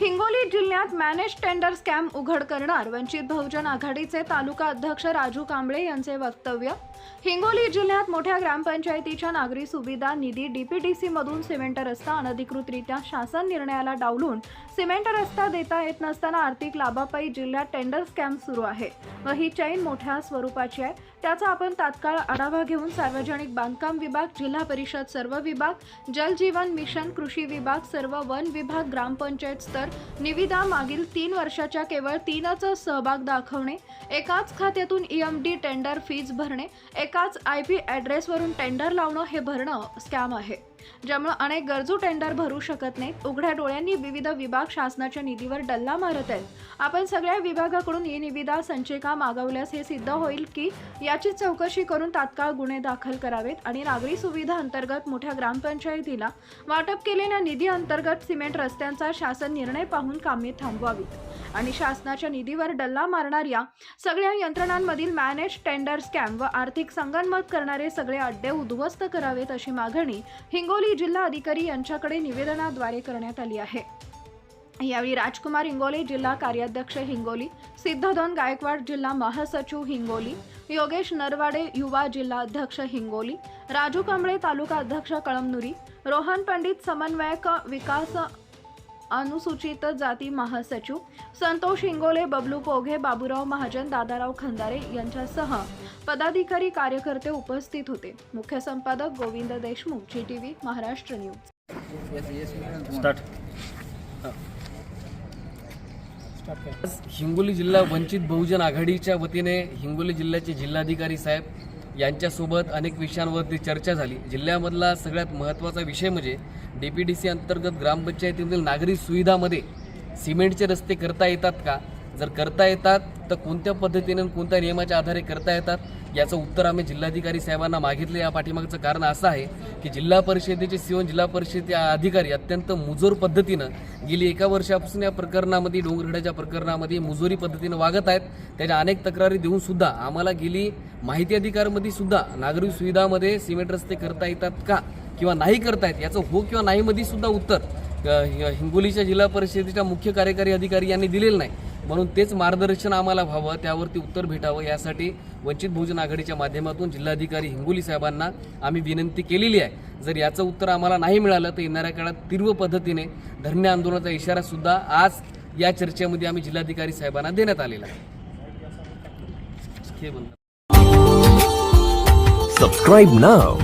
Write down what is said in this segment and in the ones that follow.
हिंगोली जिल्ह्यात manage tender scam उघड करणार. वंचित बहुजन आघाडीचे तालुका अध्यक्ष राजू कांबळे यांचे वक्तव्य. हिंगोली जिल्ह्यात मोठ्या ग्रामपंचायतीच्या नागरी सुविधा निधी डीपीडीसी मधून सिमेंट रस्ता अनधिकृतरित्या शासन निर्णयाला डावलून सिमेंट रस्ता देता येत नसताना आर्थिक लाभापायी जिल्ह्यात टेंडर स्कॅम सुरू आहे. व ही चैन मोठ्या स्वरूपाची आहे. त्याचा आपण तात्काळ आढावा घेऊन सार्वजनिक बांधकाम विभाग जिल्हा परिषद सर्व विभाग जल जीवन मिशन कृषी विभाग सर्व वन विभाग ग्रामपंचायत स्तर निविदा मागील तीन वर्षाच्या केवळ तीनच सहभाग दाखवणे एकाच खात्यातून E M D tender fees भरणे एकाच आय पी ॲड्रेसवरून टेंडर लावणं हे भरणं स्कॅम आहे. ज्यामुळे अनेक गरजू टेंडर भरू शकत नाहीत. उघड्या डोळ्यांनी विविध विभाग शासनाच्या निधीवर डल्ला मारत आहेत. आपण सगळ्या विभागाकडून ई निविदा संचिका मागवल्यास हे सिद्ध होईल की याची चौकशी करून तात्काळ गुन्हे दाखल करावेत आणि नागरी सुविधा अंतर्गत मोठ्या ग्रामपंचायतीला वाटप केलेल्या निधी अंतर्गत सिमेंट रस्त्यांचा शासन निर्णय पाहून कामे थांबवावीत. आणि शासनाच्या निधीवर डल्ला मारणाऱ्या सगळ्या यंत्रणांमधील मॅनेज टेंडर स्कॅम व आर्थिक संगनमत करणारे सगळे अड्डे उद्ध्वस्त करावेत अशी मागणी हिंगोली जिल्हा अधिकारी यांच्याकडे निवेदनाद्वारे करण्यात आली आहे. यावेळी राजकुमार हिंगोली जिल्हा कार्याध्यक्ष हिंगोली सिद्धधन गायकवाड जिल्हा महासचिव हिंगोली योगेश नरवाडे युवा जिल्हा अध्यक्ष हिंगोली राजू कांबळे तालुका अध्यक्ष कळमनुरी रोहन पंडित समन्वयक विकास अनुसूचित जाती महासचिव संतोष हिंगोले बबलू पोघे बाबूराव महाजन दादाराव खंदारे यांच्यासह पदाधिकारी कार्यकर्ते उपस्थित होते. मुख्य संपादक Govind Deshmukh G T V Maharashtra news. Hingoli जिल्हा वंचित बहुजन आघाडीच्या वतीने हिंगोली जिल्ह्याचे जिल्हाधिकारी साहेब यांच्यासोबत अनेक विषयांवरती चर्चा झाली. जिल्ह्यामधला सगळ्यात महत्त्वाचा विषय म्हणजे डी पी डी सी अंतर्गत ग्रामपंचायतीमधील नागरी सुविधामध्ये सिमेंटचे रस्ते करता येतात का? जर करता येतात तर कोणत्या पद्धतीने कोणत्या नियमाच्या आधारे करता येतात याचं उत्तर आम्ही जिल्हाधिकारी साहेबांना मागितलं. या पाठीमागचं कारण असं आहे की जिल्हा परिषदेचे सिवन जिल्हा परिषद अधिकारी अत्यंत मुजोर पद्धतीनं गेली एका वर्षापासून या प्रकरणामध्ये डोंगरखेड्याच्या प्रकरणामध्ये मुजोरी पद्धतीनं वागत आहेत. त्याच्या अनेक तक्रारी देऊन सुद्धा आम्हाला गेली. माहिती अधिकारमध्ये सुद्धा नागरिक सुविधामध्ये सिमेंट रस्ते करता येतात का किंवा नाही करतायत याचं हो किंवा नाहीमध्ये सुद्धा उत्तर हिंगोलीच्या जिल्हा परिषदेच्या मुख्य कार्यकारी अधिकारी यांनी दिलेलं नाही. म्हणून तेच मार्गदर्शन आम्हाला व्हावं त्यावरती उत्तर भेटावं यासाठी वंचित बहुजन आघाडीच्या माध्यमातून जिल्हाधिकारी हिंगोली साहेबांना आम्ही विनंती केलेली आहे. जर याचं उत्तर आम्हाला नाही मिळालं तर येणाऱ्या काळात तीव्र पद्धतीने धरणे आंदोलनाचा इशारासुद्धा आज या चर्चेमध्ये आम्ही जिल्हाधिकारी साहेबांना देण्यात आलेला आहे. Subscribe now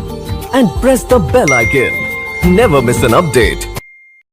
and press the bell icon never miss an update.